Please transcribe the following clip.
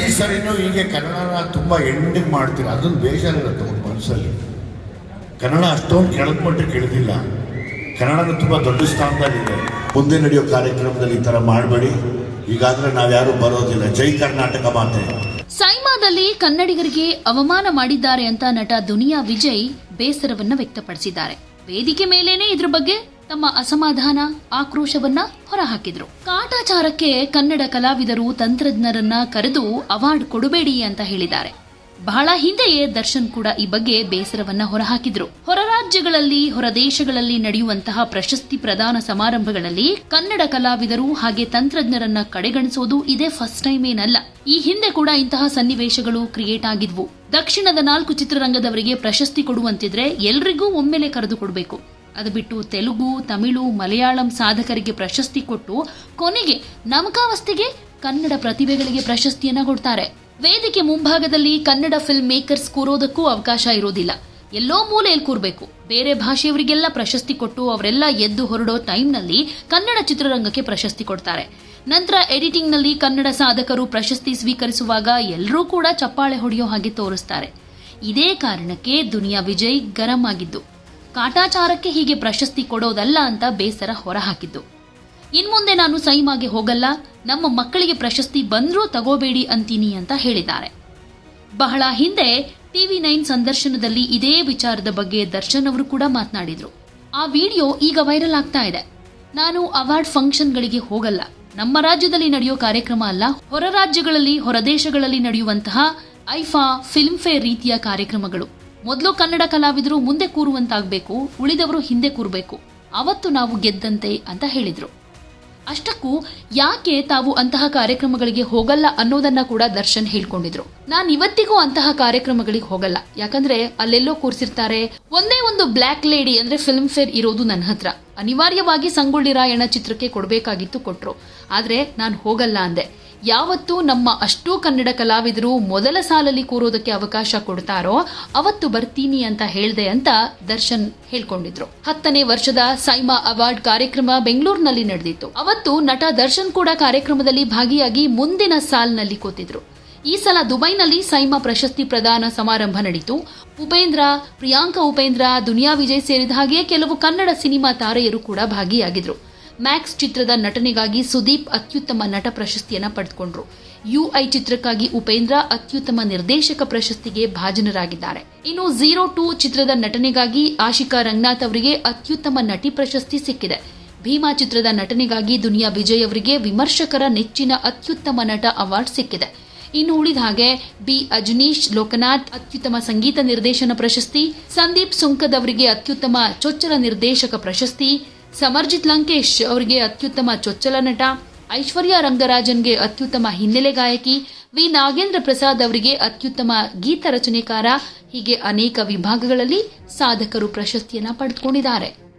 ಪ್ರತಿ ಸರಿನೂ ಹೀಗೆ ಕನ್ನಡನ ತುಂಬ ಎಂಡಿಂಗ್ ಮಾಡ್ತೀರ? ಅದೊಂದು ಬೇಜಾರಿರುತ್ತೆ ಅವ್ರ ಮನಸ್ಸಲ್ಲಿ ಕನ್ನಡ ಅಷ್ಟೊಂದು ಕೆಳದ ಕೇಳಿದಿಲ್ಲ. ಕನ್ನಡನ ತುಂಬ ದೊಡ್ಡ ಸ್ಥಾನದಲ್ಲಿದೆ. ಮುಂದೆ ನಡೆಯೋ ಕಾರ್ಯಕ್ರಮದಲ್ಲಿ ಈ ಥರ ಮಾಡಬೇಡಿ. ಈಗಾದರೆ ನಾವ್ಯಾರೂ ಬರೋದಿಲ್ಲ. ಜೈ ಕರ್ನಾಟಕ ಮಾತೆ. ಸೈಮಾದಲ್ಲಿ ಕನ್ನಡಿಗರಿಗೆ ಅವಮಾನ ಮಾಡಿದ್ದಾರೆ ಅಂತ ನಟ ದುನಿಯಾ ವಿಜಯ್ ಬೇಸರವನ್ನು ವ್ಯಕ್ತಪಡಿಸಿದ್ದಾರೆ. ವೇದಿಕೆ ಮೇಲೇನೆ ಇದ್ರ ಬಗ್ಗೆ ತಮ್ಮ ಅಸಮಾಧಾನ ಆಕ್ರೋಶವನ್ನ ಹೊರಹಾಕಿದ್ರು. ಕಾಟಾಚಾರಕ್ಕೆ ಕನ್ನಡ ಕಲಾವಿದರು ತಂತ್ರಜ್ಞರನ್ನ ಕರೆದು ಅವಾರ್ಡ್ ಕೊಡಬೇಡಿ ಅಂತ ಹೇಳಿದ್ದಾರೆ. ಬಹಳ ಹಿಂದೆಯೇ ದರ್ಶನ್ ಕೂಡ ಈ ಬಗ್ಗೆ ಬೇಸರವನ್ನ ಹೊರಹಾಕಿದ್ರು. ಹೊರ ರಾಜ್ಯಗಳಲ್ಲಿ, ಹೊರ ದೇಶಗಳಲ್ಲಿ ನಡೆಯುವಂತಹ ಪ್ರಶಸ್ತಿ ಪ್ರದಾನ ಸಮಾರಂಭಗಳಲ್ಲಿ ಕನ್ನಡ ಕಲಾವಿದರು ಹಾಗೆ ತಂತ್ರಜ್ಞರನ್ನ ಕಡೆಗಣಿಸೋದು ಇದೇ ಫಸ್ಟ್ ಟೈಮ್ ಏನಲ್ಲ. ಈ ಹಿಂದೆ ಕೂಡ ಇಂತಹ ಸನ್ನಿವೇಶಗಳು ಕ್ರಿಯೇಟ್ ಆಗಿದ್ವು. ದಕ್ಷಿಣದ ನಾಲ್ಕು ಚಿತ್ರರಂಗದವರಿಗೆ ಪ್ರಶಸ್ತಿ ಕೊಡುವಂತಿದ್ರೆ ಎಲ್ರಿಗೂ ಒಮ್ಮೆಲೆ ಕರೆದು ಕೊಡಬೇಕು. ಅದು ಬಿಟ್ಟು ತೆಲುಗು, ತಮಿಳು, ಮಲಯಾಳಂ ಸಾಧಕರಿಗೆ ಪ್ರಶಸ್ತಿ ಕೊಟ್ಟು ಕೊನೆಗೆ ನಮಕಾವಸ್ಥೆಗೆ ಕನ್ನಡ ಪ್ರತಿಭೆಗಳಿಗೆ ಪ್ರಶಸ್ತಿಯನ್ನ ಕೊಡ್ತಾರೆ. ವೇದಿಕೆ ಮುಂಭಾಗದಲ್ಲಿ ಕನ್ನಡ ಫಿಲ್ಮ್ ಮೇಕರ್ಸ್ ಕೂರೋದಕ್ಕೂ ಅವಕಾಶ ಇರೋದಿಲ್ಲ. ಎಲ್ಲೋ ಮೂಲೆಯಲ್ಲಿ ಕೂರಬೇಕು. ಬೇರೆ ಭಾಷೆಯವರಿಗೆಲ್ಲ ಪ್ರಶಸ್ತಿ ಕೊಟ್ಟು ಅವರೆಲ್ಲ ಎದ್ದು ಹೊರಡೋ ಟೈಮ್ನಲ್ಲಿ ಕನ್ನಡ ಚಿತ್ರರಂಗಕ್ಕೆ ಪ್ರಶಸ್ತಿ ಕೊಡ್ತಾರೆ. ನಂತರ ಎಡಿಟಿಂಗ್ನಲ್ಲಿ ಕನ್ನಡ ಸಾಧಕರು ಪ್ರಶಸ್ತಿ ಸ್ವೀಕರಿಸುವಾಗ ಎಲ್ಲರೂ ಕೂಡ ಚಪ್ಪಾಳೆ ಹೊಡೆಯೋ ಹಾಗೆ ತೋರಿಸ್ತಾರೆ. ಇದೇ ಕಾರಣಕ್ಕೆ ದುನಿಯಾ ವಿಜಯ್ ಗರಂ ಆಗಿದ್ದು. ಕಾಟಾಚಾರಕ್ಕೆ ಹೀಗೆ ಪ್ರಶಸ್ತಿ ಕೊಡೋದಲ್ಲ ಅಂತ ಬೇಸರ ಹೊರಹಾಕಿದ್ದು. ಇನ್ಮುಂದೆ ನಾನು ಸೈಮಾಗೆ ಹೋಗಲ್ಲ, ನಮ್ಮ ಮಕ್ಕಳಿಗೆ ಪ್ರಶಸ್ತಿ ಬಂದರೂ ತಗೋಬೇಡಿ ಅಂತೀನಿ ಅಂತ ಹೇಳಿದ್ದಾರೆ. ಬಹಳ ಹಿಂದೆ ಟಿವಿ ನೈನ್ ಸಂದರ್ಶನದಲ್ಲಿ ಇದೇ ವಿಚಾರದ ಬಗ್ಗೆ ದರ್ಶನ್ ಅವರು ಕೂಡ ಮಾತನಾಡಿದ್ರು. ಆ ವಿಡಿಯೋ ಈಗ ವೈರಲ್ ಆಗ್ತಾ ಇದೆ. ನಾನು ಅವಾರ್ಡ್ ಫಂಕ್ಷನ್ಗಳಿಗೆ ಹೋಗಲ್ಲ. ನಮ್ಮ ರಾಜ್ಯದಲ್ಲಿ ನಡೆಯೋ ಕಾರ್ಯಕ್ರಮ ಅಲ್ಲ, ಹೊರ ರಾಜ್ಯಗಳಲ್ಲಿ ಹೊರದೇಶಗಳಲ್ಲಿ ನಡೆಯುವಂತಹ ಐಫಾ ಫಿಲ್ಮ್ ಫೇರ್ ರೀತಿಯ ಕಾರ್ಯಕ್ರಮಗಳು. ಮೊದಲು ಕನ್ನಡ ಕಲಾವಿದರು ಮುಂದೆ ಕೂರುವಂತಾಗಬೇಕು, ಉಳಿದವರು ಹಿಂದೆ ಕೂರಬೇಕು. ಅವತ್ತು ನಾವು ಗೆದ್ದಂತೆ ಅಂತ ಹೇಳಿದರು. ಅಷ್ಟಕ್ಕೂ ಯಾಕೆ ತಾವು ಅಂತಹ ಕಾರ್ಯಕ್ರಮಗಳಿಗೆ ಹೋಗಲ್ಲ ಅನ್ನೋದನ್ನ ಕೂಡ ದರ್ಶನ್ ಹೇಳ್ಕೊಂಡಿದ್ರು. ನಾನು ಇವತ್ತಿಗೂ ಅಂತಹ ಕಾರ್ಯಕ್ರಮಗಳಿಗೆ ಹೋಗಲ್ಲ. ಯಾಕಂದ್ರೆ ಅಲ್ಲೆಲ್ಲೋ ಕೂರಿಸಿರ್ತಾರೆ. ಒಂದೇ ಒಂದು ಬ್ಲ್ಯಾಕ್ ಲೇಡಿ ಅಂದ್ರೆ ಫಿಲ್ಮ್ ಫೇರ್ ಇರೋದು ನನ್ನ ಹತ್ರ. ಅನಿವಾರ್ಯವಾಗಿ ಸಂಗೊಳ್ಳಿ ರಾಯಣ್ಣ ಚಿತ್ರಕ್ಕೆ ಕೊಡಬೇಕಾಗಿತ್ತು ಕೊಟ್ರು. ಆದ್ರೆ ನಾನು ಹೋಗಲ್ಲ ಅಂದೆ. ಯಾವತ್ತು ನಮ್ಮ ಅಷ್ಟೂ ಕನ್ನಡ ಕಲಾವಿದರು ಮೊದಲ ಸಾಲಲ್ಲಿ ಕೂರೋದಕ್ಕೆ ಅವಕಾಶ ಕೊಡ್ತಾರೋ ಅವತ್ತು ಬರ್ತೀನಿ ಅಂತ ಹೇಳ್ದೆ ಅಂತ ದರ್ಶನ್ ಹೇಳ್ಕೊಂಡಿದ್ರು. ಹತ್ತನೇ ವರ್ಷದ ಸೈಮಾ ಅವಾರ್ಡ್ ಕಾರ್ಯಕ್ರಮ ಬೆಂಗಳೂರಿನಲ್ಲಿ ನಡೆದಿತ್ತು. ಅವತ್ತು ನಟ ದರ್ಶನ್ ಕೂಡ ಕಾರ್ಯಕ್ರಮದಲ್ಲಿ ಭಾಗಿಯಾಗಿ ಮುಂದಿನ ಸಾಲ್ನಲ್ಲಿ ಕೂತಿದ್ರು. ಈ ಸಲ ದುಬೈನಲ್ಲಿ ಸೈಮಾ ಪ್ರಶಸ್ತಿ ಪ್ರದಾನ ಸಮಾರಂಭ ನಡೆಯಿತು ಉಪೇಂದ್ರ, ಪ್ರಿಯಾಂಕ ಉಪೇಂದ್ರ, ದುನಿಯಾ ವಿಜಯ್ ಸೇರಿದ ಹಾಗೆ ಕೆಲವು ಕನ್ನಡ ಸಿನಿಮಾ ತಾರೆಯರು ಕೂಡ ಭಾಗಿಯಾಗಿದ್ರು. ಮ್ಯಾಕ್ಸ್ ಚಿತ್ರದ ನಟನೆಗಾಗಿ ಸುದೀಪ್ ಅತ್ಯುತ್ತಮ ನಟ ಪ್ರಶಸ್ತಿಯನ್ನು ಪಡೆದುಕೊಂಡ್ರು. ಯುಐ ಚಿತ್ರಕ್ಕಾಗಿ ಉಪೇಂದ್ರ ಅತ್ಯುತ್ತಮ ನಿರ್ದೇಶಕ ಪ್ರಶಸ್ತಿಗೆ ಭಾಜನರಾಗಿದ್ದಾರೆ. ಇನ್ನು ಝೀರೋ ಟೂ ಚಿತ್ರದ ನಟನೆಗಾಗಿ ಆಶಿಕಾ ರಂಗನಾಥ್ ಅವರಿಗೆ ಅತ್ಯುತ್ತಮ ನಟಿ ಪ್ರಶಸ್ತಿ ಸಿಕ್ಕಿದೆ. ಭೀಮಾ ಚಿತ್ರದ ನಟನೆಗಾಗಿ ದುನಿಯಾ ವಿಜಯ್ ಅವರಿಗೆ ವಿಮರ್ಶಕರ ನೆಚ್ಚಿನ ಅತ್ಯುತ್ತಮ ನಟ ಅವಾರ್ಡ್ ಸಿಕ್ಕಿದೆ. ಇನ್ನು ಉಳಿದ ಹಾಗೆ ಬಿ ಅಜನೀಶ್ ಲೋಕನಾಥ್ ಅತ್ಯುತ್ತಮ ಸಂಗೀತ ನಿರ್ದೇಶನ ಪ್ರಶಸ್ತಿ, ಸಂದೀಪ್ ಸುಂಕದ್ ಅವರಿಗೆ ಅತ್ಯುತ್ತಮ ಚೊಚ್ಚಲ ನಿರ್ದೇಶಕ ಪ್ರಶಸ್ತಿ ಸಮರ್ಜಿತ್ ಲಂಕೇಶ್ ಅವರಿಗೆ ಅತ್ಯುತ್ತಮ ಚೊಚ್ಚಲ ನಟ, ಐಶ್ವರ್ಯ ರಂಗರಾಜನ್ಗೆ ಅತ್ಯುತ್ತಮ ಹಿನ್ನೆಲೆ ಗಾಯಕಿ, ವಿ ನಾಗೇಂದ್ರ ಪ್ರಸಾದ್ ಅವರಿಗೆ ಅತ್ಯುತ್ತಮ ಗೀತ ರಚನೆಕಾರ, ಹೀಗೆ ಅನೇಕ ವಿಭಾಗಗಳಲ್ಲಿ ಸಾಧಕರು ಪ್ರಶಸ್ತಿಯನ್ನ ಪಡೆದುಕೊಂಡಿದ್ದಾರೆ.